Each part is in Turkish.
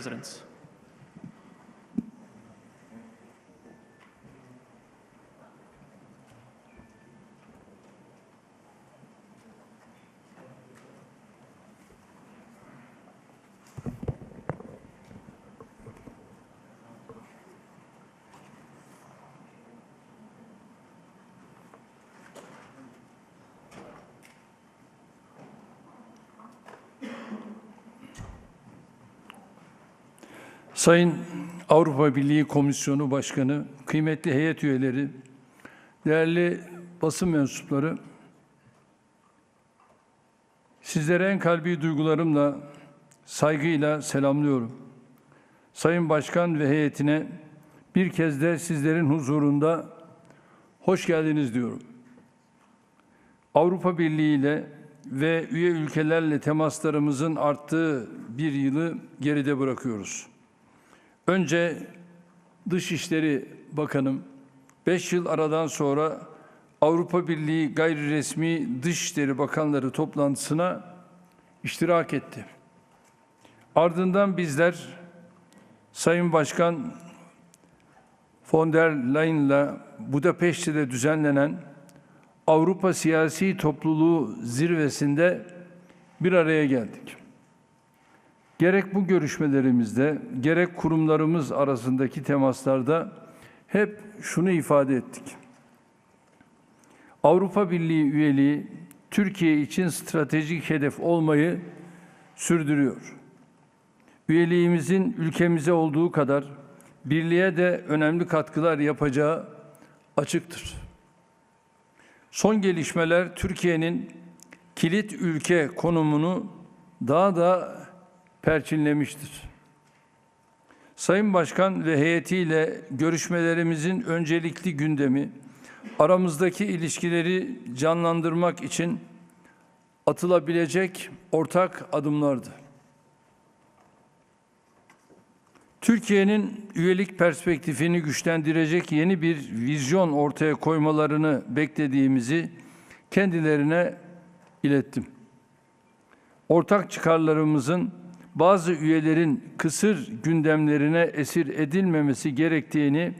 presidents. Sayın Avrupa Birliği Komisyonu Başkanı, kıymetli heyet üyeleri, değerli basın mensupları, sizlere en kalbi duygularımla, saygıyla selamlıyorum. Sayın Başkan ve heyetine bir kez de sizlerin huzurunda hoş geldiniz diyorum. Avrupa Birliği ile ve üye ülkelerle temaslarımızın arttığı bir yılı geride bırakıyoruz. Önce Dışişleri Bakanım 5 yıl aradan sonra Avrupa Birliği gayri resmi Dışişleri Bakanları toplantısına iştirak etti. Ardından bizler Sayın Başkan von der Leyen'la Budapeşte'de düzenlenen Avrupa Siyasi Topluluğu zirvesinde bir araya geldik. Gerek bu görüşmelerimizde, gerek kurumlarımız arasındaki temaslarda hep şunu ifade ettik. Avrupa Birliği üyeliği Türkiye için stratejik hedef olmayı sürdürüyor. Üyeliğimizin ülkemize olduğu kadar birliğe de önemli katkılar yapacağı açıktır. Son gelişmeler Türkiye'nin kilit ülke konumunu daha da perçinlemiştir. Sayın Başkan ve heyetiyle görüşmelerimizin öncelikli gündemi aramızdaki ilişkileri canlandırmak için atılabilecek ortak adımlardı. Türkiye'nin üyelik perspektifini güçlendirecek yeni bir vizyon ortaya koymalarını beklediğimizi kendilerine ilettim. Ortak çıkarlarımızın bazı üyelerin kısır gündemlerine esir edilmemesi gerektiğini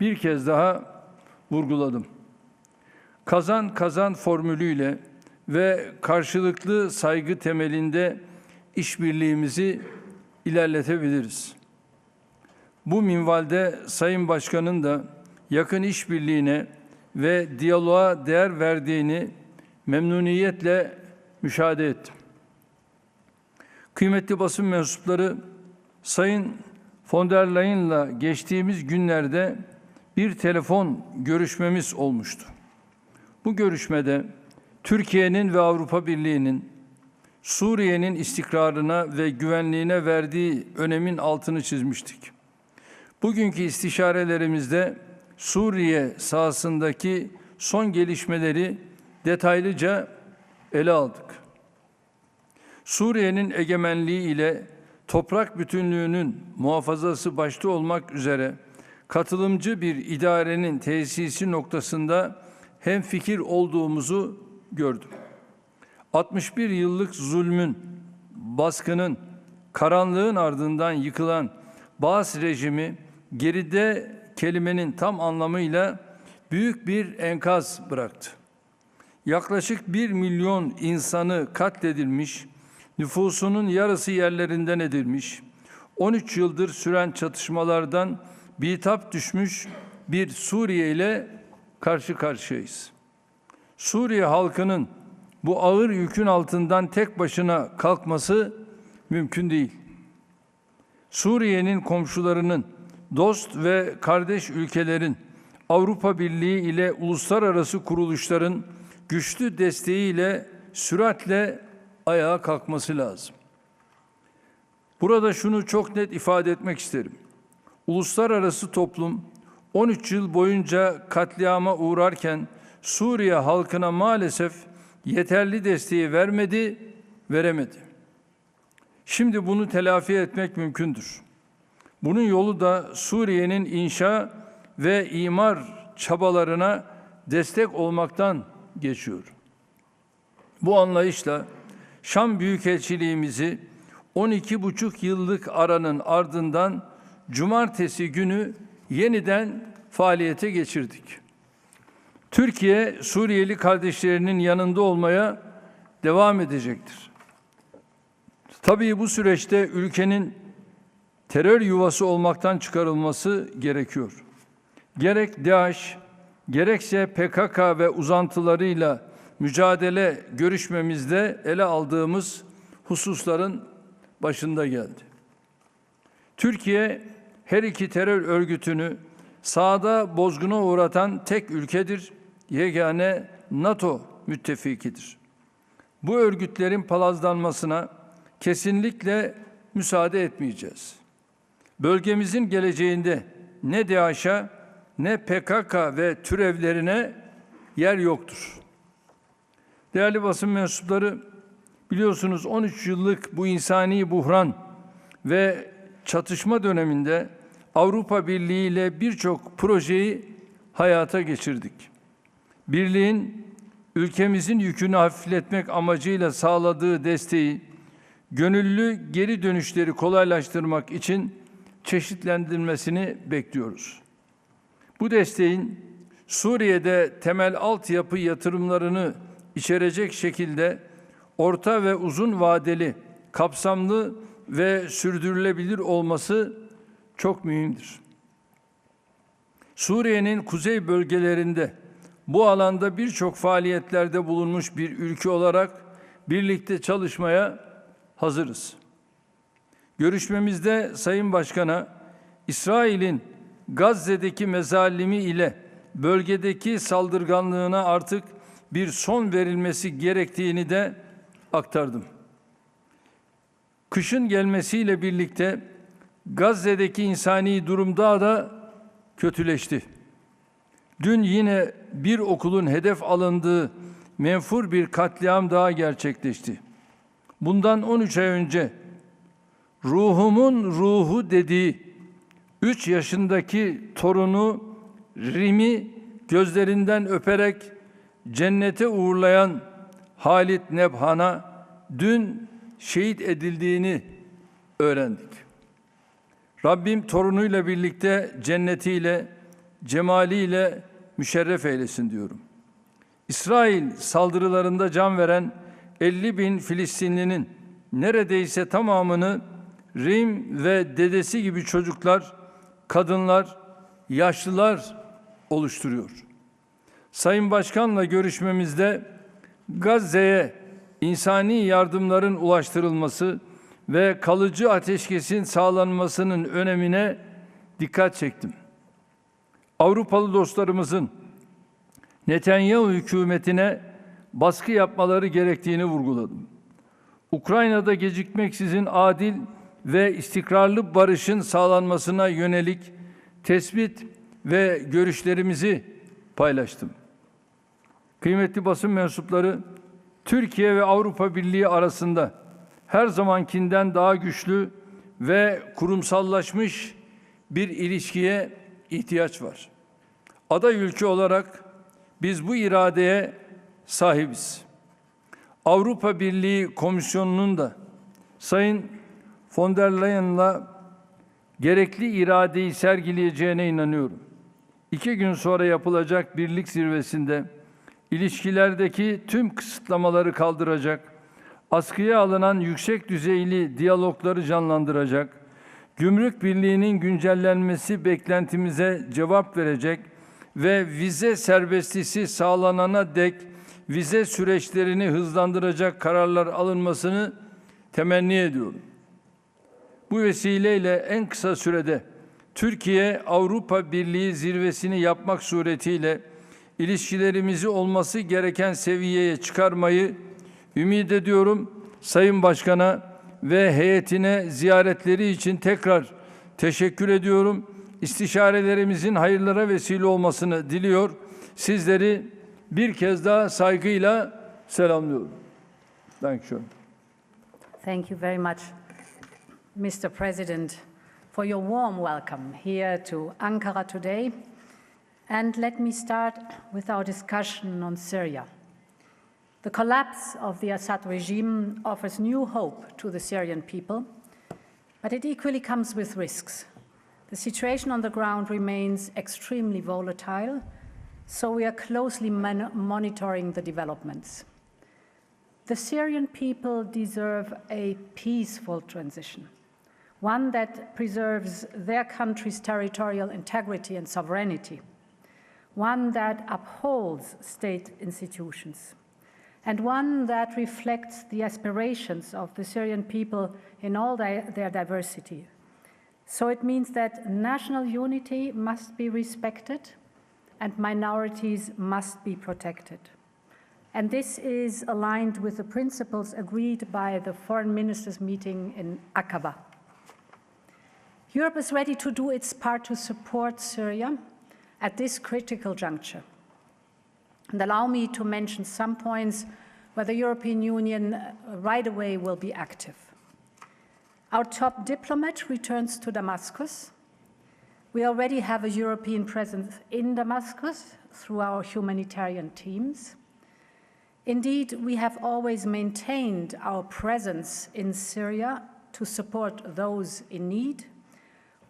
bir kez daha vurguladım. Kazan kazan formülüyle ve karşılıklı saygı temelinde işbirliğimizi ilerletebiliriz. Bu minvalde Sayın Başkan'ın da yakın işbirliğine ve diyaloğa değer verdiğini memnuniyetle müşahede ettim. Kıymetli basın mensupları, Sayın von der Leyen'la geçtiğimiz günlerde bir telefon görüşmemiz olmuştu. Bu görüşmede Türkiye'nin ve Avrupa Birliği'nin Suriye'nin istikrarına ve güvenliğine verdiği önemin altını çizmiştik. Bugünkü istişarelerimizde Suriye sahasındaki son gelişmeleri detaylıca ele aldık. Suriye'nin egemenliği ile toprak bütünlüğünün muhafazası başta olmak üzere katılımcı bir idarenin tesisi noktasında hem fikir olduğumuzu gördüm. 61 yıllık zulmün, baskının, karanlığın ardından yıkılan Baas rejimi geride kelimenin tam anlamıyla büyük bir enkaz bıraktı. Yaklaşık bir milyon insanı katledilmiş, nüfusunun yarısı yerlerinden edilmiş, 13 yıldır süren çatışmalardan bitap düşmüş bir Suriye ile karşı karşıyayız. Suriye halkının bu ağır yükün altından tek başına kalkması mümkün değil. Suriye'nin komşularının, dost ve kardeş ülkelerin, Avrupa Birliği ile uluslararası kuruluşların güçlü desteğiyle süratle ayağa kalkması lazım. Burada şunu çok net ifade etmek isterim. Uluslararası toplum 13 yıl boyunca katliama uğrarken Suriye halkına maalesef yeterli desteği vermedi, veremedi. Şimdi bunu telafi etmek mümkündür. Bunun yolu da Suriye'nin inşa ve imar çabalarına destek olmaktan geçiyor. Bu anlayışla Şam Büyükelçiliğimizi 12,5 yıllık aranın ardından cumartesi günü yeniden faaliyete geçirdik. Türkiye Suriyeli kardeşlerinin yanında olmaya devam edecektir. Tabii bu süreçte ülkenin terör yuvası olmaktan çıkarılması gerekiyor. Gerek DAEŞ, gerekse PKK ve uzantılarıyla mücadele görüşmemizde ele aldığımız hususların başında geldi. Türkiye her iki terör örgütünü sahada bozguna uğratan tek ülkedir, yegane NATO müttefikidir. Bu örgütlerin palazlanmasına kesinlikle müsaade etmeyeceğiz. Bölgemizin geleceğinde ne DAEŞ'a ne PKK ve türevlerine yer yoktur. Değerli basın mensupları, biliyorsunuz 13 yıllık bu insani buhran ve çatışma döneminde Avrupa Birliği ile birçok projeyi hayata geçirdik. Birliğin ülkemizin yükünü hafifletmek amacıyla sağladığı desteği gönüllü geri dönüşleri kolaylaştırmak için çeşitlendirmesini bekliyoruz. Bu desteğin Suriye'de temel altyapı yatırımlarını içerecek şekilde orta ve uzun vadeli, kapsamlı ve sürdürülebilir olması çok mühimdir. Suriye'nin kuzey bölgelerinde bu alanda birçok faaliyetlerde bulunmuş bir ülke olarak birlikte çalışmaya hazırız. Görüşmemizde Sayın Başkan'a İsrail'in Gazze'deki mezalimi ile bölgedeki saldırganlığına artık bir son verilmesi gerektiğini de aktardım. Kışın gelmesiyle birlikte Gazze'deki insani durum daha da kötüleşti. Dün yine bir okulun hedef alındığı menfur bir katliam daha gerçekleşti. Bundan 13 ay önce ruhumun ruhu dediği 3 yaşındaki torunu Rim'i gözlerinden öperek cennete uğurlayan Halit Nebhan'a dün şehit edildiğini öğrendik. Rabbim torunuyla birlikte cennetiyle, cemaliyle müşerref eylesin diyorum. İsrail saldırılarında can veren 50 bin Filistinlinin neredeyse tamamını Rim ve dedesi gibi çocuklar, kadınlar, yaşlılar oluşturuyor. Sayın Başkan'la görüşmemizde Gazze'ye insani yardımların ulaştırılması ve kalıcı ateşkesin sağlanmasının önemine dikkat çektim. Avrupalı dostlarımızın Netanyahu hükümetine baskı yapmaları gerektiğini vurguladım. Ukrayna'da gecikmeksizin adil ve istikrarlı barışın sağlanmasına yönelik tespit ve görüşlerimizi paylaştım. Kıymetli basın mensupları, Türkiye ve Avrupa Birliği arasında her zamankinden daha güçlü ve kurumsallaşmış bir ilişkiye ihtiyaç var. Aday ülke olarak biz bu iradeye sahibiz. Avrupa Birliği Komisyonu'nun da Sayın von der Leyen'la gerekli iradeyi sergileyeceğine inanıyorum. İki gün sonra yapılacak birlik zirvesinde ilişkilerdeki tüm kısıtlamaları kaldıracak, askıya alınan yüksek düzeyli diyalogları canlandıracak, gümrük birliğinin güncellenmesi beklentimize cevap verecek ve vize serbestisi sağlanana dek vize süreçlerini hızlandıracak kararlar alınmasını temenni ediyorum. Bu vesileyle en kısa sürede Türkiye Avrupa Birliği zirvesini yapmak suretiyle ilişkilerimizi olması gereken seviyeye çıkarmayı ümit ediyorum. Sayın Başkan'a ve heyetine ziyaretleri için tekrar teşekkür ediyorum. İstişarelerimizin hayırlara vesile olmasını diliyor. Sizleri bir kez daha saygıyla selamlıyorum. Thank you. Thank you very much, Mr. President, for your warm welcome here to Ankara today. And let me start with our discussion on Syria. The collapse of the Assad regime offers new hope to the Syrian people, but it equally comes with risks. The situation on the ground remains extremely volatile, so we are closely mon- monitoring the developments. The Syrian people deserve a peaceful transition, one that preserves their country's territorial integrity and sovereignty, one that upholds state institutions, and one that reflects the aspirations of the Syrian people in all their, diversity. So it means that national unity must be respected and minorities must be protected. And this is aligned with the principles agreed by the foreign ministers meeting in Aqaba. Europe is ready to do its part to support Syria at this critical juncture. And allow me to mention some points where the European Union uh, right away will be active. Our top diplomat returns to Damascus. We already have a European presence in Damascus through our humanitarian teams. Indeed, we have always maintained our presence in Syria to support those in need,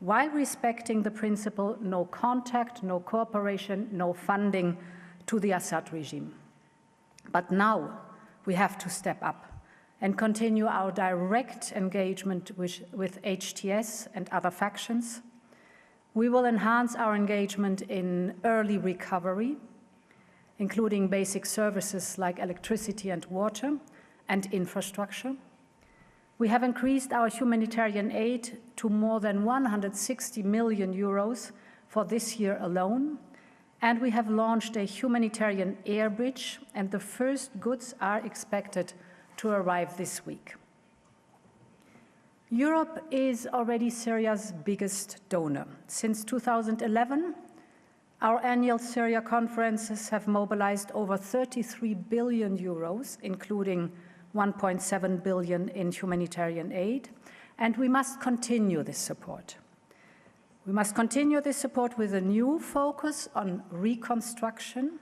while respecting the principle no contact, no cooperation, no funding to the Assad regime. But now we have to step up and continue our direct engagement with, with HTS and other factions. We will enhance our engagement in early recovery including basic services like electricity and water and infrastructure. We have increased our humanitarian aid to more than 160 million euros for this year alone, and we have launched a humanitarian air bridge, and the first goods are expected to arrive this week. Europe is already Syria's biggest donor. Since 2011, our annual Syria conferences have mobilized over 33 billion euros, including 1.7 billion in humanitarian aid, and we must continue this support. We must continue this support with a new focus on reconstruction.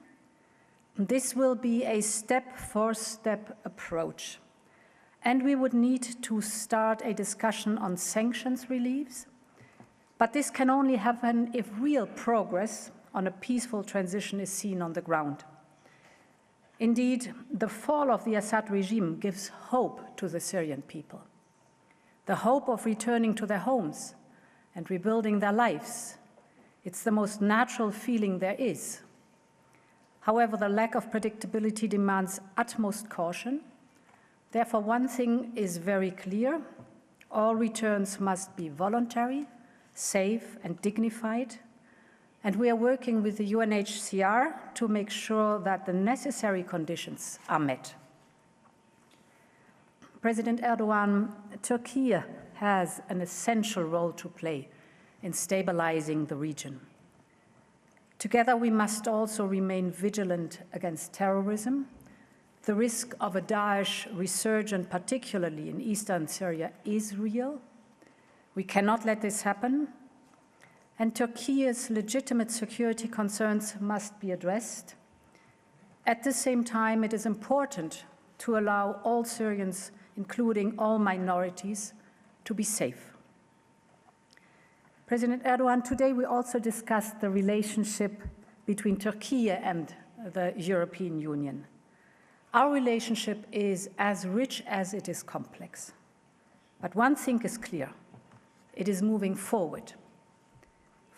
This will be a step-for-step -step approach. And we would need to start a discussion on sanctions reliefs, but this can only happen if real progress on a peaceful transition is seen on the ground. Indeed, the fall of the Assad regime gives hope to the Syrian people. The hope of returning to their homes and rebuilding their lives. It's the most natural feeling there is. However, the lack of predictability demands utmost caution. Therefore, one thing is very clear all returns must be voluntary, safe, and dignified and we are working with the UNHCR to make sure that the necessary conditions are met. President Erdogan, Turkey has an essential role to play in stabilizing the region. Together, we must also remain vigilant against terrorism. The risk of a Daesh resurgence, particularly in eastern Syria, is real. We cannot let this happen, and Turkey's legitimate security concerns must be addressed. At the same time, it is important to allow all Syrians, including all minorities, to be safe. President Erdogan, today we also discussed the relationship between Turkey and the European Union. Our relationship is as rich as it is complex. But one thing is clear it is moving forward.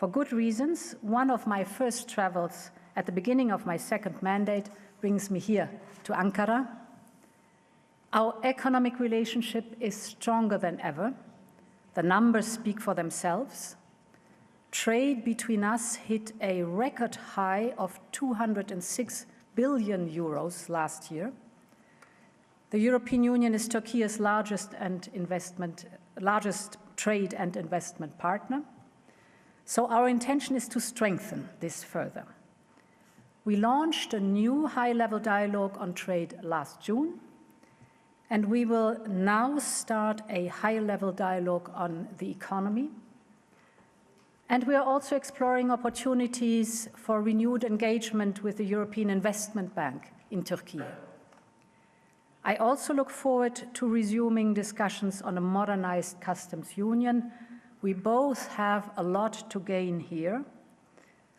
For good reasons, one of my first travels at the beginning of my second mandate brings me here to Ankara. Our economic relationship is stronger than ever. The numbers speak for themselves. Trade between us hit a record high of 206 billion euros last year. The European Union is Turkey's largest and investment largest trade and investment partner. So our intention is to strengthen this further. We launched a new high-level dialogue on trade last June, and we will now start a high-level dialogue on the economy. And we are also exploring opportunities for renewed engagement with the European Investment Bank in Turkey. I also look forward to resuming discussions on a modernized customs union. We both have a lot to gain here.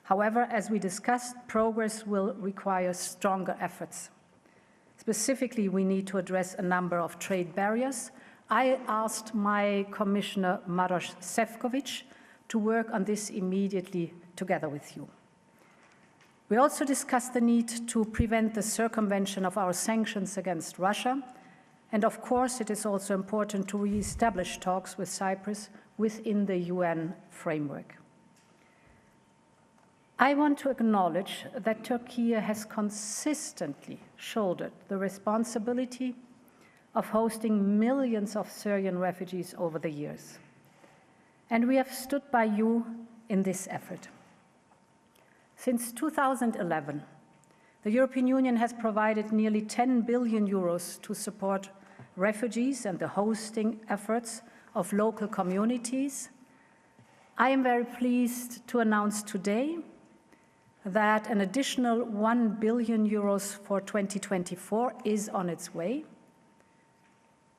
However, as we discussed, progress will require stronger efforts. Specifically, we need to address a number of trade barriers. I asked my Commissioner Maros Sefcovic to work on this immediately together with you. We also discussed the need to prevent the circumvention of our sanctions against Russia. And of course, it is also important to re-establish talks with Cyprus within the UN framework. I want to acknowledge that Turkey has consistently shouldered the responsibility of hosting millions of Syrian refugees over the years. And we have stood by you in this effort. Since 2011, the European Union has provided nearly 10 billion euros to support refugees and the hosting efforts of local communities. I am very pleased to announce today that an additional 1 billion euros for 2024 is on its way.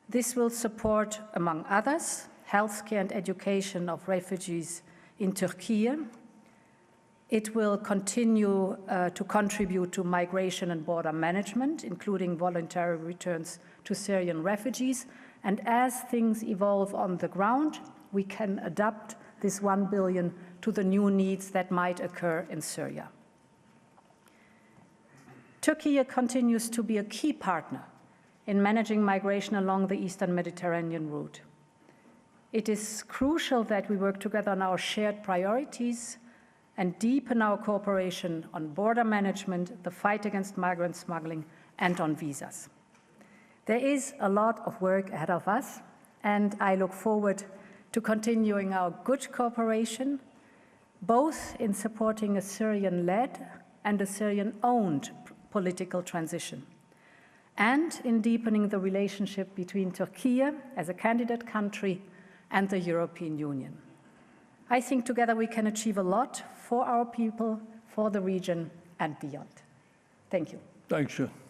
This will support, among others, healthcare and education of refugees in Turkey. It will continue uh, to contribute to migration and border management, including voluntary returns to Syrian refugees. And as things evolve on the ground, we can adapt this 1 billion to the new needs that might occur in Syria. Turkey continues to be a key partner in managing migration along the eastern Mediterranean route. It is crucial that we work together on our shared priorities and deepen our cooperation on border management, the fight against migrant smuggling, and on visas. There is a lot of work ahead of us, and I look forward to continuing our good cooperation, both in supporting a Syrian-led and a Syrian-owned political transition, and in deepening the relationship between Turkey as a candidate country and the European Union. I think together we can achieve a lot for our people, for the region, and beyond. Thank you. Dankeschön.